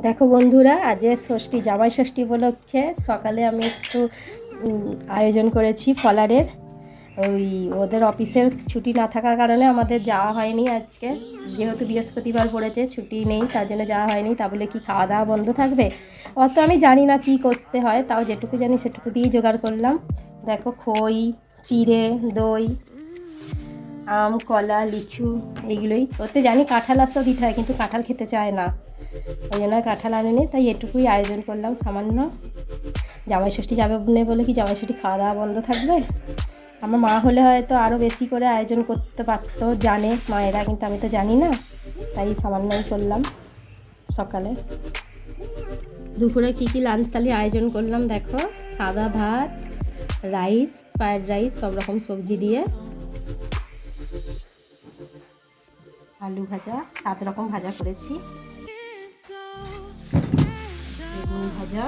দেখো বন্ধুরা আজ ষষ্ঠী, জামাই ষষ্ঠী উপলক্ষে সকালে আমি একটু আয়োজন করেছি ফলারের। ওই ওদের অফিসের ছুটি না থাকার কারণে আমাদের যাওয়া হয়নি আজকে। যেহেতু বৃহস্পতিবার পড়েছে, ছুটি নেই, তার জন্য যাওয়া হয়নি। তা বলে কি খাওয়া দাওয়া বন্ধ থাকবে? অত আমি জানি না কি করতে হয়, তাও যেটুকু জানি সেটুকু দিয়েই জোগাড় করলাম। দেখো খই, চিড়ে, দই আম, কলা, লিচু এইগুলোই। ওতে জানি কাঁঠাল আসতেও দিতে হয়, কিন্তু কাঁঠাল খেতে চায় না। ওই জন্য কাঁঠাল আনেনি, তাই এটুকুই আয়োজন করলাম সামান্য। জামাই ষষ্ঠী যাবে বলে কি জামাই ষষ্ঠী খাওয়া দাওয়া বন্ধ থাকবে? আমার মা হলে হয়তো আরও বেশি করে আয়োজন করতে পারতো, জানে মায়েরা, কিন্তু আমি তো জানি না। তাই সামান্যই করলাম সকালে। দুপুরে কী কী লাঞ্চ থালি আয়োজন করলাম দেখো, সাদা ভাত রাইস ফ্রায়েড রাইস সব রকম সবজি দিয়ে। আলু ভাজা, সাত রকম ভাজা করেছি। বেগুন ভাজা।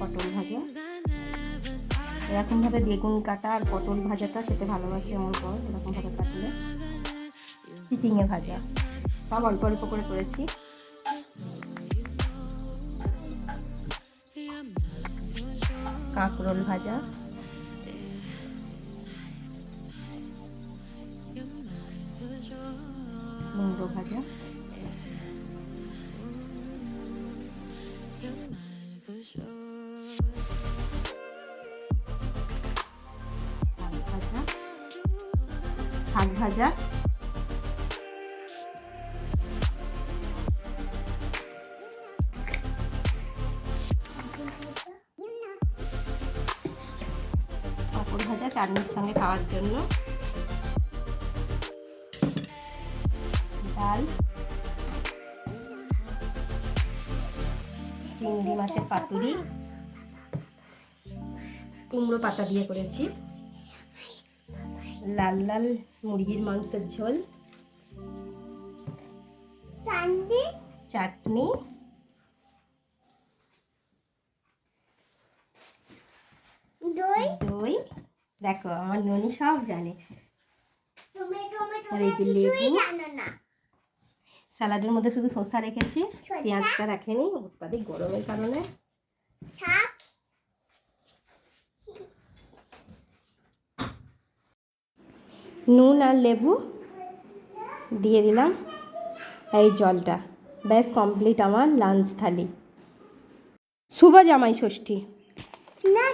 পটল ভাজা। এরকমভাবে বেগুন কাটা আর পটল ভাজাটা খেতে ভালোবাসে এমন পর এরকমভাবে কাটলে। চিচিঙে ভাজা। সব অল্প অল্প করে করেছি। কাঁকরোল ভাজা। ভাজা শাক ভাজা পাঁপড় ভাজা চাটনির সঙ্গে খাওয়ার জন্য ডাল চিংড়ি মাছের পাতুরি কুমড়ো পাতা দিয়ে করেছি লাল লাল মুরগির মাংসের ঝোল চাটনি? দই? দই। দেখো আমার ননি সব জানে। টমেটো টমেটো আর এই যে কিছুই লেবু। স্যালাডের মধ্যে শুধু শসা রেখেছি পেঁয়াজটা রাখেনি অত্যাধিক গরমের কারণে। নুন আর লেবু দিয়ে দিলাম এই জলটা। ব্যাস কমপ্লিট আমার লাঞ্চ থালি। শুভ জামাই ষষ্ঠী। না